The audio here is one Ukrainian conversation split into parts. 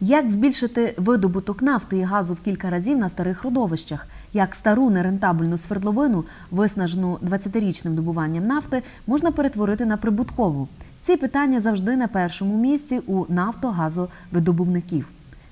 Як збільшити видобуток нафти і газу в кілька разів на старих родовищах? Як стару нерентабельну свердловину, виснажену 20-річним добуванням нафти, можна перетворити на прибуткову? Ці питання завжди на першому місці у нафтогазовидобувників.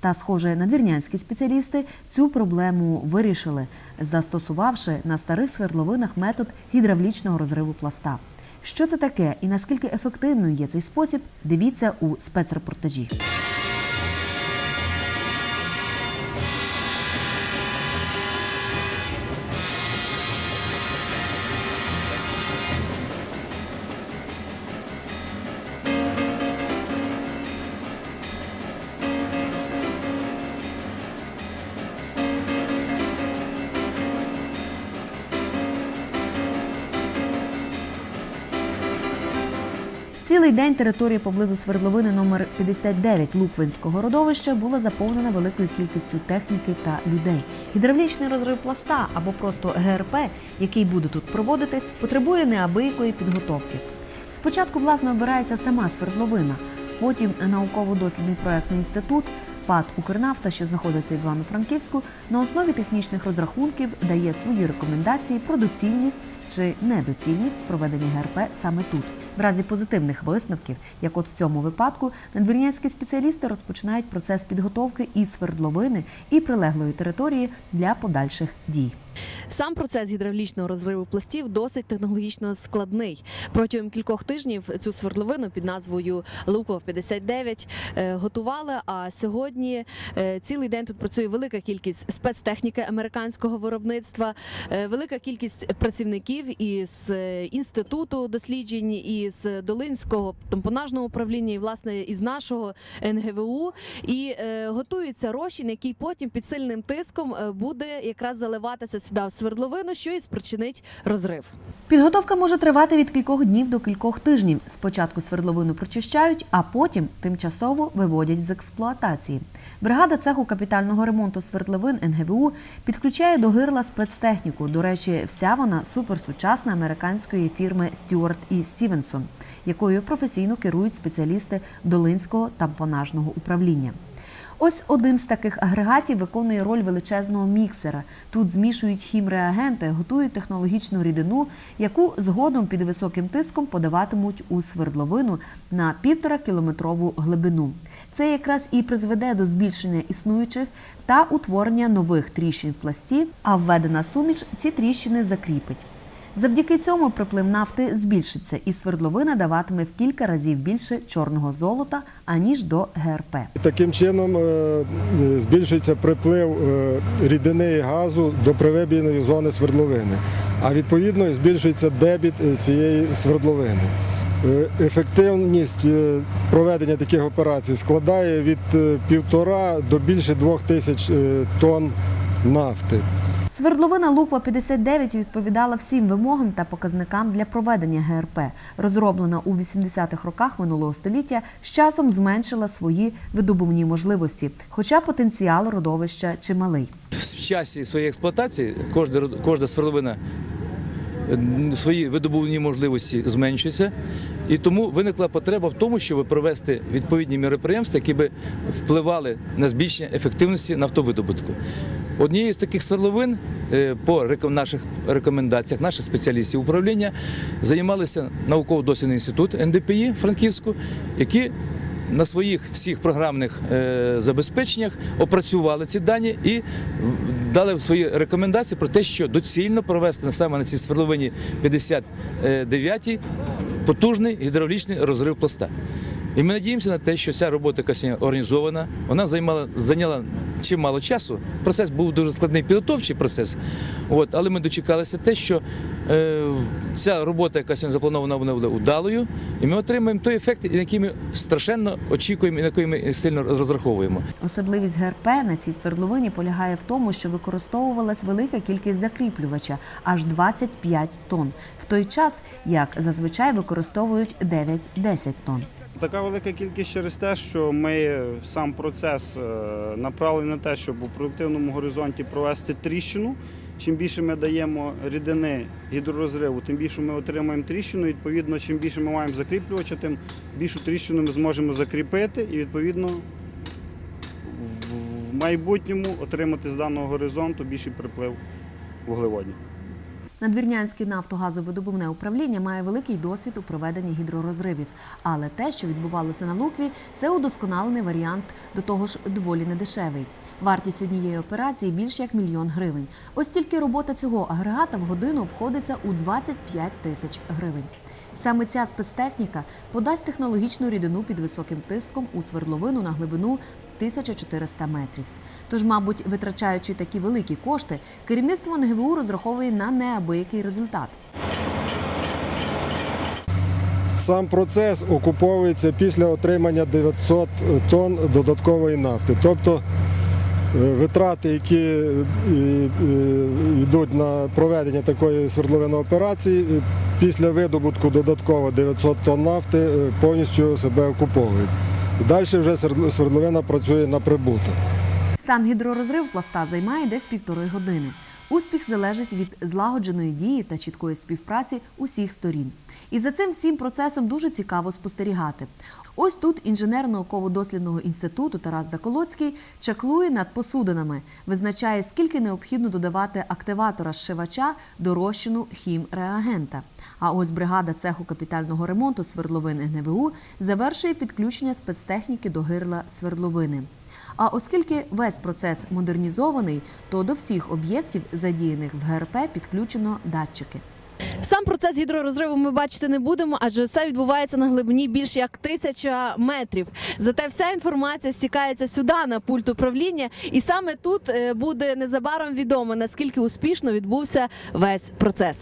Та, схоже, надвірнянські спеціалісти цю проблему вирішили, застосувавши на старих свердловинах метод гідравлічного розриву пласта. Що це таке і наскільки ефективною є цей спосіб, дивіться у спецрепортажі. Цілий день територія поблизу свердловини номер 59 Луквинського родовища була заповнена великою кількістю техніки та людей. Гідравлічний розрив пласта або просто ГРП, який буде тут проводитись, потребує неабиякої підготовки. Спочатку власне обирається сама свердловина, потім науково-дослідний проектний інститут. ПАД Укрнафта, що знаходиться в Івано-Франківську, на основі технічних розрахунків дає свої рекомендації про доцільність чи недоцільність проведення ГРП саме тут. В разі позитивних висновків, як от в цьому випадку, надвірнянські спеціалісти розпочинають процес підготовки і свердловини, і прилеглої території для подальших дій. Сам процес гідравлічного розриву пластів досить технологічно складний. Протягом кількох тижнів цю свердловину під назвою Луков 59 е, готували. А сьогодні е, цілий день тут працює велика кількість спецтехніки американського виробництва, е, велика кількість працівників із інституту досліджень, із Долинського тампонажного управління, і власне із нашого НГВУ. І готується розчин, який потім під сильним тиском буде якраз заливатися сюди в свердловину, що і спричинить розрив. Підготовка може тривати від кількох днів до кількох тижнів. Спочатку свердловину прочищають, а потім тимчасово виводять з експлуатації. Бригада цеху капітального ремонту свердловин НГВУ підключає до гирла спецтехніку. До речі, вся вона суперсучасна американської фірми Стюарт і Стівенсон, якою професійно керують спеціалісти Долинського тампонажного управління. Ось один з таких агрегатів виконує роль величезного міксера. Тут змішують хімреагенти, готують технологічну рідину, яку згодом під високим тиском подаватимуть у свердловину на півтора кілометрову глибину. Це якраз і призведе до збільшення існуючих та утворення нових тріщин в пласті, а введена суміш ці тріщини закріпить. Завдяки цьому приплив нафти збільшиться, і свердловина даватиме в кілька разів більше чорного золота аніж до ГРП. Таким чином е, е, збільшується приплив е, рідини газу до привибійної зони свердловини, а відповідно збільшується дебіт цієї свердловини. Ефективність проведення таких операцій складає від півтора до більше двох тисяч тонн нафти. Свердловина Луква 59 відповідала всім вимогам та показникам для проведення ГРП. Розроблена у 80-х роках минулого століття, з часом зменшила свої видобувні можливості, хоча потенціал родовища чималий. В часі своєї експлуатації кожна, кожна свердловина е, свої видобувні можливості зменшується. І тому виникла потреба в тому, щоб провести відповідні міроприємства, які би впливали на збільшення ефективності нафтовидобутку. Однією з таких свердловин е, по наших рекомендаціях наших спеціалістів управління займалися науково-дослідний інститут НДПІ Франківську, які на своїх всіх програмних е, забезпеченнях опрацювали ці дані і дали свої рекомендації про те, що доцільно провести саме на цій свердловині 59 потужний гідравлічний розрив пласта. І ми надіємося на те, що ця робота яка сьогодні організована, вона займала зайняла чимало часу. Процес був дуже складний підготовчий процес. От, але ми дочекалися те, що е, ця робота, яка сьогодні запланована, вона буде удалою, і ми отримаємо той ефект, на який ми страшенно очікуємо і на який ми сильно розраховуємо. Особливість ГРП на цій свердловині полягає в тому, що використовувалась велика кількість закріплювача аж 25 тонн, в той час як зазвичай використовують 9-10 тонн. Така велика кількість через те, що ми сам процес е, направлений на те, щоб у продуктивному горизонті провести тріщину. Чим більше ми даємо рідини гідророзриву, тим більше ми отримаємо тріщину. Відповідно, чим більше ми маємо закріплювача, тим більшу тріщину ми зможемо закріпити і відповідно в майбутньому отримати з даного горизонту більший приплив вуглеводнів. Надвірнянське нафтогазовидобувне управління має великий досвід у проведенні гідророзривів. Але те, що відбувалося на Лукві, це удосконалений варіант, до того ж доволі недешевий. Вартість однієї операції більше як мільйон гривень. Ось тільки робота цього агрегата в годину обходиться у 25 тисяч гривень. Саме ця спецтехніка подасть технологічну рідину під високим тиском у свердловину на глибину 1400 метрів. Тож, мабуть, витрачаючи такі великі кошти, керівництво НГВУ розраховує на неабиякий результат. Сам процес окуповується після отримання 900 тонн додаткової нафти. Тобто е, витрати, які е, е, йдуть на проведення такої свердловинної операції, після видобутку додатково 900 тонн нафти повністю себе окуповують. Далі вже свердловина працює на прибуток. Сам гідророзрив пласта займає десь півтори години. Успіх залежить від злагодженої дії та чіткої співпраці усіх сторін. І за цим всім процесом дуже цікаво спостерігати. Ось тут інженер науково-дослідного інституту Тарас Заколоцький чаклує над посудинами, визначає, скільки необхідно додавати активатора зшивача до розчину хімреагента. А ось бригада цеху капітального ремонту свердловин НГВУ завершує підключення спецтехніки до гирла свердловини. А оскільки весь процес модернізований, то до всіх об'єктів, задіяних в ГРП, підключено датчики. Сам процес гідророзриву ми бачити не будемо, адже все відбувається на глибині більш як тисяча метрів. Зате вся інформація стікається сюди на пульт управління, і саме тут е, буде незабаром відомо наскільки успішно відбувся весь процес.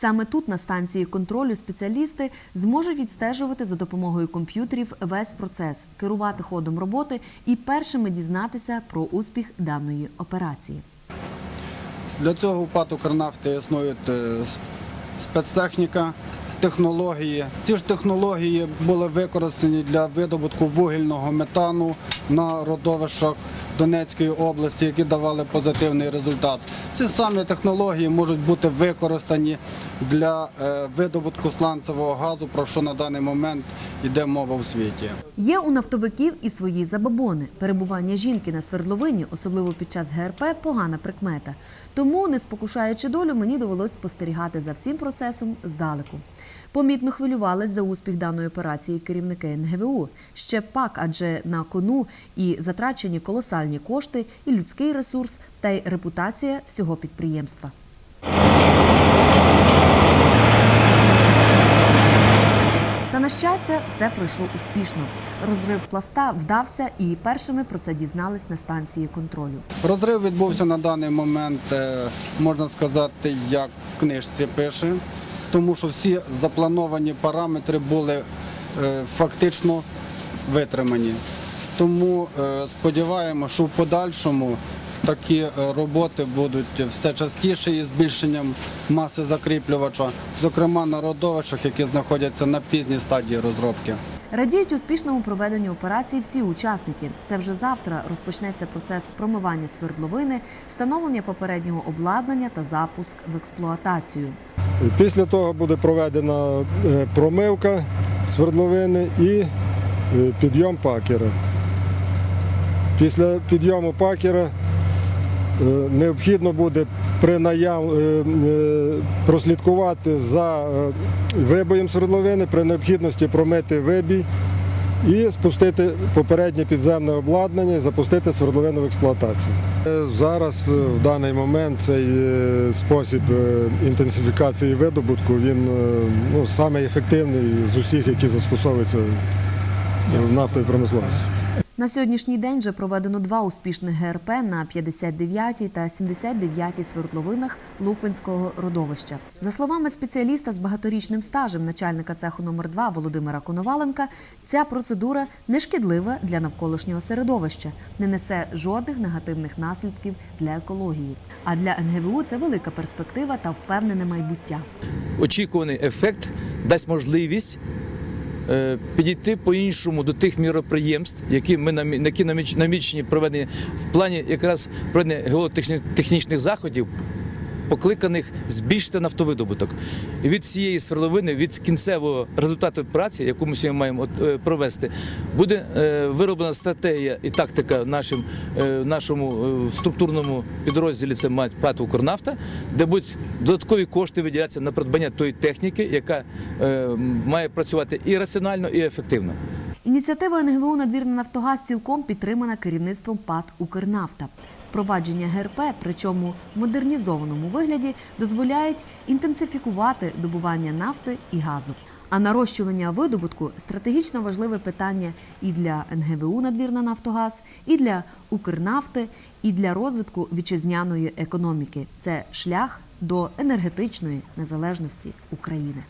Саме тут, на станції контролю, спеціалісти зможуть відстежувати за допомогою комп'ютерів весь процес, керувати ходом роботи і першими дізнатися про успіх даної операції. Для цього в ПАТ «Укрнафти» існує е, спецтехніка, технології. Ці ж технології були використані для видобутку вугільного метану на родовищах Донецької області, які давали позитивний результат. Ці самі технології можуть бути використані для е, видобутку сланцевого газу, про що на даний момент йде мова у світі. Є у нафтовиків і свої забабони. Перебування жінки на свердловині, особливо під час ГРП, погана прикмета. Тому, не спокушаючи долю, мені довелось спостерігати за всім процесом здалеку. Помітно хвилювались за успіх даної операції керівники НГВУ. Ще пак, адже на кону і затрачені колосальні кошти, і людський ресурс, та й репутація всього підприємства. Та на щастя, все пройшло успішно. Розрив пласта вдався, і першими про це дізнались на станції контролю. Розрив відбувся на даний момент, е, можна сказати, як в книжці пише, тому що всі заплановані параметри були е, фактично витримані. Тому е, сподіваємося, що в подальшому такі е, роботи будуть все частіше із збільшенням маси закріплювача, зокрема на родовищах, які знаходяться на пізній стадії розробки. Радіють успішному проведенню операції всі учасники. Це вже завтра розпочнеться процес промивання свердловини, встановлення попереднього обладнання та запуск в експлуатацію. Після того буде проведена е, промивка свердловини і е, підйом пакера. Після підйому пакера необхідно буде при наяв... е, е, прослідкувати за е, вибоєм свердловини, при необхідності промити вибій і спустити попереднє підземне обладнання і запустити свердловину в експлуатацію. Е, Зараз е, в даний момент цей е, спосіб е, інтенсифікації видобутку він е, ну, самий з усіх, які застосовуються в нафтовій промисловості. На сьогоднішній день вже проведено два успішних ГРП на 59-й та 79-й свердловинах Луквинського родовища. За словами спеціаліста з багаторічним стажем начальника цеху номер 2 Володимира Коноваленка, ця процедура не шкідлива для навколишнього середовища, не несе жодних негативних наслідків для екології. А для НГВУ це велика перспектива та впевнене майбуття. очікуваний ефект дасть можливість підійти по-іншому до тих міроприємств, які ми які намічені проведені в плані якраз проведення геотехнічних заходів покликаних збільшити нафтовидобуток. Від цієї свердловини, від кінцевого результату праці, яку ми сьогодні маємо е, провести, буде е, вироблена стратегія і тактика нашим, е, нашому структурному підрозділі, це мать ПАТ «Укрнафта», де будуть додаткові кошти виділятися на придбання тої техніки, яка має працювати і раціонально, і ефективно. Ініціатива НГВУ «Надвірна Нафтогаз цілком підтримана керівництвом ПАТ «Укрнафта». Впровадження ГРП, причому в модернізованому вигляді, дозволяють інтенсифікувати добування нафти і газу. А нарощування видобутку стратегічно важливе питання і для НГВУ «Надвірна Нафтогаз», і для Укрнафти, і для розвитку вітчизняної економіки. Це шлях до енергетичної незалежності України.